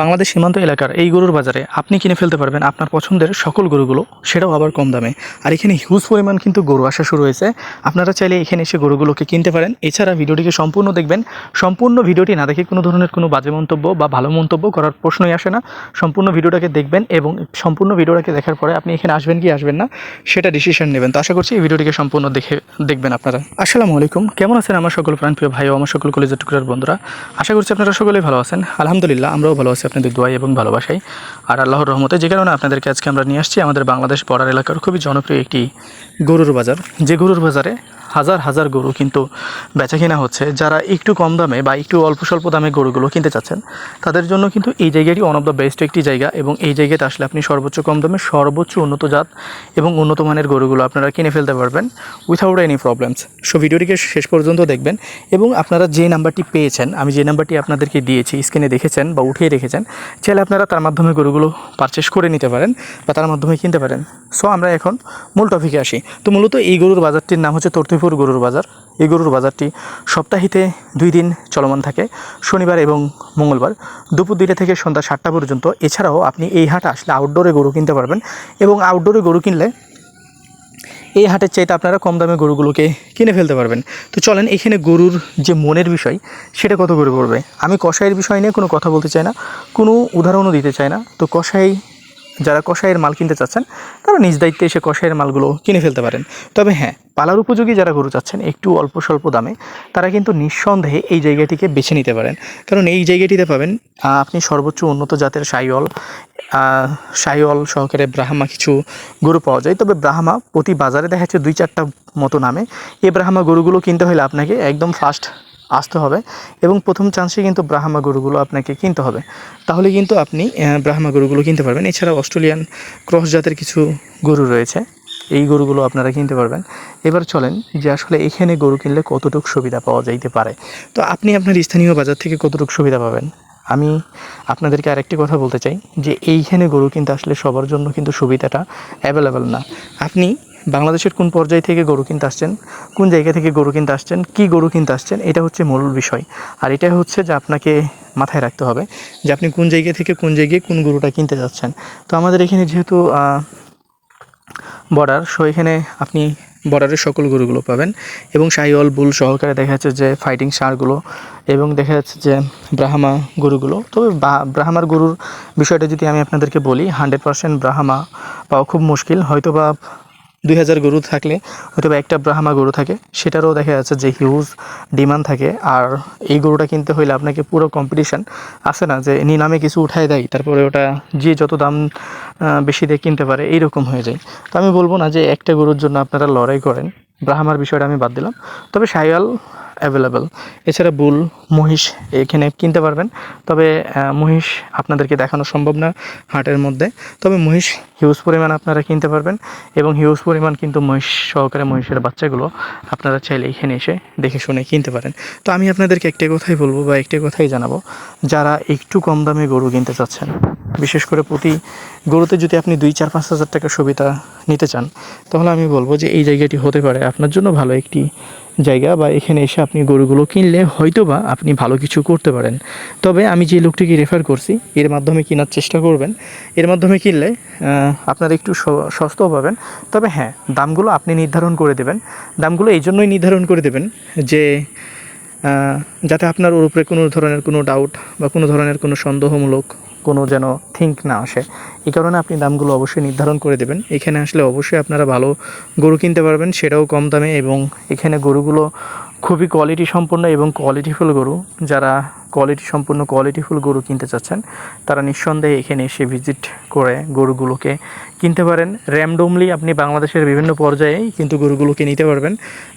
বাংলাদেশ সীমান্ত এলাকার এই গরুর বাজারে আপনি কিনে ফেলতে পারবেন আপনার পছন্দের সকল গরুগুলো, সেটাও আবার কম দামে। আর এখানে হিউজ পরিমাণ কিন্তু গরু আসা শুরু হয়েছে। আপনারা চাইলে এখানে এসে গরুগুলোকে কিনতে পারেন। এছাড়া ভিডিওটিকে সম্পূর্ণ দেখবেন। সম্পূর্ণ ভিডিওটি না দেখে কোনো ধরনের কোনো বাজে মন্তব্য বা ভালো মন্তব্য করার প্রশ্নই আসে না। সম্পূর্ণ ভিডিওটাকে দেখবেন এবং সম্পূর্ণ ভিডিওটাকে দেখার পরে আপনি এখানে আসবেন কি আসবেন না, সেটা ডিসিশন নেবেন। তো আশা করছি এই ভিডিওটিকে সম্পূর্ণ দেখে, দেখবেন আপনারা। আসসালামু আলাইকুম। কেমন আছেন আমার সকল প্রাণপ্রিয় ভাই ও আমার সকল কলেজের টুকরার বন্ধুরা? আশা করছি আপনারা সকলেই ভালো আছেন। আলহামদুলিল্লাহ, আমরাও ভালো আছি, আপনাদের দোয়াই এবং ভালোবাসাই। আর আল্লাহর রহমতে যে কারণে আপনাদেরকে আজকে আমরা নিয়ে আসছি, আমাদের বাংলাদেশ বর্ডার এলাকার খুবই জনপ্রিয় একটি গরুর বাজার। যে গরুর বাজারে হাজার হাজার গরু কিন্তু বেচা কিনা হচ্ছে, যারা একটু কম দামে বা একটু অল্প স্বল্প দামে গরুগুলো কিনতে চাচ্ছেন, তাদের জন্য কিন্তু এই জায়গাটি ওয়ান অফ দ্য বেস্ট একটি জায়গা এবং এই জায়গাতে আসলে আপনি সর্বোচ্চ কম দামে সর্বোচ্চ উন্নত জাত এবং উন্নত মানের গরুগুলো আপনারা কিনে ফেলতে পারবেন উইথাউট এনি প্রবলেমস সো ভিডিওটিকে শেষ পর্যন্ত দেখবেন এবং আপনারা যে নাম্বারটি পেয়েছেন, আমি যে নাম্বারটি আপনাদেরকে দিয়েছি, স্ক্রিনে দেখেছেন বা উঠিয়ে রেখেছেন, চাইলে আপনারা তার মাধ্যমে গরুগুলো পারচেস করে নিতে পারেন বা তার মাধ্যমে কিনতে পারেন। সো আমরা এখন মূল টপিকে আসি। তো মূলত এই গরুর বাজারটির নাম হচ্ছে তর্তিপুর গরুর বাজার। এই গরুর বাজারটি সপ্তাহিতে দুই দিন চলমান থাকে, শনিবার এবং মঙ্গলবার। দুপুর দুইটা থেকে সন্ধ্যা সাতটা পর্যন্ত। এছাড়াও আপনি এই হাটে আসলে আউটডোরে গরু কিনতে পারবেন এবং আউটডোরে গরু কিনলে এই হাটের চাইতে আপনারা কম দামে গরুগুলোকে কিনে ফেলতে পারবেন। তো চলেন এখানে গরুর যে মনের বিষয়, সেটা কত করে পড়বে? আমি কষাইয়ের বিষয় নিয়ে কোনো কথা বলতে চাই না, কোনো উদাহরণও দিতে চাই না। তো কষাই যারা কষাইয়ের মাল কিনতে চাচ্ছেন, তারা নিজ দায়িত্বে এসে কষাইয়ের মালগুলো কিনে ফেলতে পারেন। তবে হ্যাঁ পালার উপযোগী যারা গরু চাচ্ছেন, একটু অল্প স্বল্প দামে, তারা কিন্তু নিঃসন্দেহে এই জায়গাটিকে বেছে নিতে পারেন। কারণ এই জায়গাটিতে পাবেন আপনি সর্বোচ্চ উন্নত জাতের সাইওয়াল সাইওয়াল সহকারে ব্রাহ্মা কিছু গরু পাওয়া যায়। তবে ব্রাহ্মা প্রতি বাজারে দেখা যাচ্ছে দুই চারটা মতো নামে। এই ব্রাহ্মা গরুগুলো কিনতে হলে আপনাকে একদম ফার্স্ট আসতে হবে এবং প্রথম চান্সে কিন্তু ব্রাহ্মা গরুগুলো আপনাকে কিনতে হবে। তাহলে কিন্তু আপনি ব্রাহ্মা গরুগুলো কিনতে পারবেন। এছাড়া অস্ট্রেলিয়ান ক্রস জাতের কিছু গরু রয়েছে। এই গরুগুলো আপনারা কিনতে পারবেন। এবার চলেন যে আসলে এখানে গরু কিনলে কতটুকু সুবিধা পাওয়া যাইতে পারে। তো আপনি আপনার স্থানীয় বাজার থেকে কতটুকু সুবিধা পাবেন? আমি আপনাদেরকে আরেকটি কথা বলতে চাই যে এইখানে গরু কিনতে আসলে সবার জন্য কিন্তু সুবিধাটা অ্যাভেলেবেল না। আপনি বাংলাদেশের কোন পর্যায় থেকে গরু কিনতে আসছেন, কোন জায়গা থেকে গরু কিনতে আসছেন, কী গরু কিনতে আসছেন, এটা হচ্ছে মূল বিষয়। আর এটা হচ্ছে যে আপনাকে মাথায় রাখতে হবে যে আপনি কোন জায়গা থেকে কোন জায়গায় কোন গরুটা কিনতে যাচ্ছেন। তো আমাদের এখানে যেহেতু বর্ডার সো এখানে আপনি বর্ডারের সকল গরুগুলো পাবেন এবং শাহিওয়াল বুল সহকারে দেখা যাচ্ছে যে ফাইটিং সারগুলো এবং দেখা যাচ্ছে যে ব্রাহ্মা গরুগুলো। তবে ব্রাহ্মার গরুর বিষয়টা যদি আমি আপনাদেরকে বলি হান্ড্রেড পারসেন্ট ব্রাহ্মা পাওয়া খুব মুশকিল। হয়তো বা দুই হাজার গরু থাকলে হয়তো বা একটা ব্রাহ্মা গরু থাকে, সেটারও দেখা যাচ্ছে যে হিউজ ডিমান্ড থাকে। আর এই গরুটা কিনতে হইলে আপনাকে পুরো কম্পিটিশান আছে না, যে নিলামে কিছু উঠায় দেয়, তারপরে ওটা যে যত দাম বেশি দিয়ে কিনতে পারে, এইরকম হয়ে যায়। তো আমি বলব না যে একটা গরুর জন্য আপনারা লড়াই করেন। ব্রাহ্মার বিষয়টা আমি বাদ দিলাম। তবে সায়াল অ্যাভেলেবেল এছাড়া বুল, মহিষ এখানে কিনতে পারবেন। তবে মহিষ আপনাদেরকে দেখানো সম্ভব না হাটের মধ্যে। তবে মহিষ হিউজ পরিমাণ আপনারা কিনতে পারবেন এবং হিউজ পরিমাণ কিন্তু মহিষ সহকারে মহিষের বাচ্চাগুলো আপনারা চাইলে এখানে এসে দেখে শুনে কিনতে পারেন। তো আমি আপনাদেরকে একটা কথাই বলব বা একটা কথাই জানাব। যারা একটু কম দামে গরু কিনতে চাচ্ছেন, বিশেষ করে প্রতি গরুতে যদি আপনি দুই, চার, পাঁচ হাজার টাকা সুবিধা নিতে চান, তাহলে আমি বলব যে এই জায়গাটি হতে পারে আপনার জন্য ভালো একটি জায়গা বা এখানে এসে আপনি গরুগুলো কিনলে হয়তো বা আপনি ভালো কিছু করতে পারেন। তবে আমি যে লোকটিকে রেফার করছি, এর মাধ্যমে কেনার চেষ্টা করবেন। এর মাধ্যমে কিনলে আপনারা একটু সস্তাও পাবেন। তবে হ্যাঁ দামগুলো আপনি নির্ধারণ করে দেবেন। দামগুলো এই জন্যই নির্ধারণ করে দেবেন যে যাতে আপনার ওর উপরে কোনো ধরনের কোনো ডাউট বা কোনো ধরনের কোনো সন্দেহমূলক কোনো যেন থিঙ্ক না আসে। এই কারণে আপনি দামগুলো অবশ্যই নির্ধারণ করে দেবেন। এখানে আসলে অবশ্যই আপনারা ভালো গরু কিনতে পারবেন, সেটাও কম দামে এবং এখানে গরুগুলো খুবই কোয়ালিটি সম্পন্ন এবং কোয়ালিটিফুল গরু। যারা কোয়ালিটি সম্পূর্ণ কোয়ালিটিফুল গরু কিনতে চাচ্ছেন, তারা নিঃসন্দেহে এখানে এসে ভিজিট করে গরুগুলোকে কিনতে পারেন। র্যামডমলি আপনি বাংলাদেশের বিভিন্ন পর্যায়েই কিন্তু গরুগুলোকে নিতে পারবেন।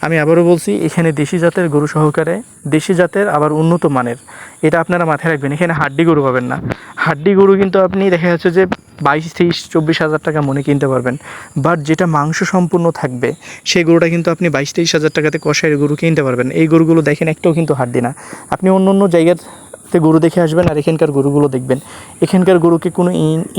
আমি আবারও বলছি, এখানে দেশি জাতের গরু সহকারে, দেশি জাতের আবার উন্নত মানের। এটা আপনারা মাথায় রাখবেন, এখানে হাড্ডি গরু পাবেন না। হাড্ডি গরু কিন্তু আপনি দেখা যাচ্ছে যে বাইশ, তেইশ, চব্বিশ হাজার টাকা মনে কিনতে পারবেন। বাট যেটা মাংস সম্পূর্ণ থাকবে, সেই গরুটা কিন্তু আপনি বাইশ, তেইশ হাজার টাকাতে কষায়ের গরু কিনতে পারবেন। এই গরুগুলো দেখেন, একটাও কিন্তু হাড্ডি না। আপনি অন্য অন্য জায়গাতে গরু দেখে আসবেন আর এখানকার গরুগুলো দেখবেন। এখানকার গরুকে কোনো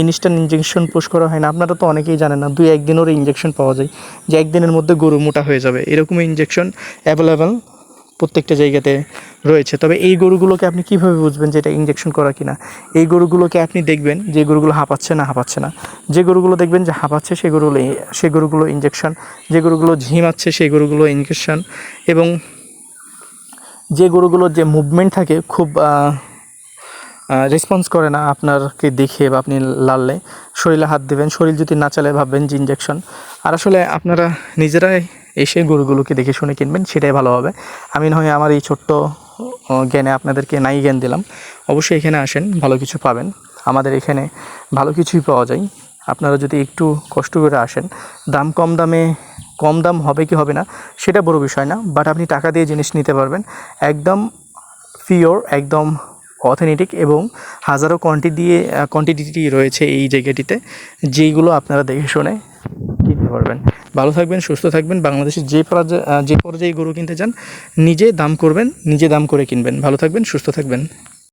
ইনস্ট্যান্ট ইঞ্জেকশন পোষ করা হয় না। আপনারা তো অনেকেই জানেন না, দুই, একদিনেরও ইঞ্জেকশন পাওয়া যায়, যে একদিনের মধ্যে গরু মোটা হয়ে যাবে। এরকম ইঞ্জেকশন অ্যাভেলেবেল প্রত্যেকটা জায়গাতে রয়েছে। তবে এই গরুগুলোকে আপনি কীভাবে বুঝবেন যে এটা ইঞ্জেকশন করা কিনা? এই গরুগুলোকে আপনি দেখবেন যে গরুগুলো হাঁপাচ্ছে না হাঁপাচ্ছে না। যে গরুগুলো দেখবেন যে হাঁপাচ্ছে সেই গরুগুলো সেই গরুগুলো ইঞ্জেকশন যে গরুগুলো ঝিমাচ্ছে সেই গরুগুলো ইঞ্জেকশন এবং যে গরুগুলোর যে মুভমেন্ট থাকে খুব রেসপন্স করে না আপনারকে দেখে বা আপনি লাললে। শরীরে হাত দেবেন, শরীর যদি না চালে ভাববেন যে ইঞ্জেকশন আর আসলে আপনারা নিজেরাই এসে গরুগুলোকে দেখে শুনে কিনবেন, সেটাই ভালো হবে। আমি না হয় আমার এই ছোট্ট জ্ঞানে আপনাদেরকে নাই জ্ঞান দিলাম। অবশ্যই এখানে আসেন, ভালো কিছু পাবেন। আমাদের এখানে ভালো কিছুই পাওয়া যায়। আপনারা যদি একটু কষ্ট করে আসেন, দাম কম দামে, কম দাম হবে কি হবে না, সেটা বড় বিষয় না বাট আপনি টাকা দিয়ে জিনিস নিতে পারবেন। একদম পিওর একদম অথেন্টিক এবং হাজারো কোয়ান্টি দিয়ে কোয়ান্টিটি রয়েছে এই জায়গাটিতে, যেইগুলো আপনারা দেখে শুনে কিনতে পারবেন। ভালো থাকবেন, সুস্থ থাকবেন। বাংলাদেশের যে যে পর্যায়ে গরু কিনতে চান, নিজে দাম করবেন, নিজে দাম করে কিনবেন। ভালো থাকবেন, সুস্থ থাকবেন।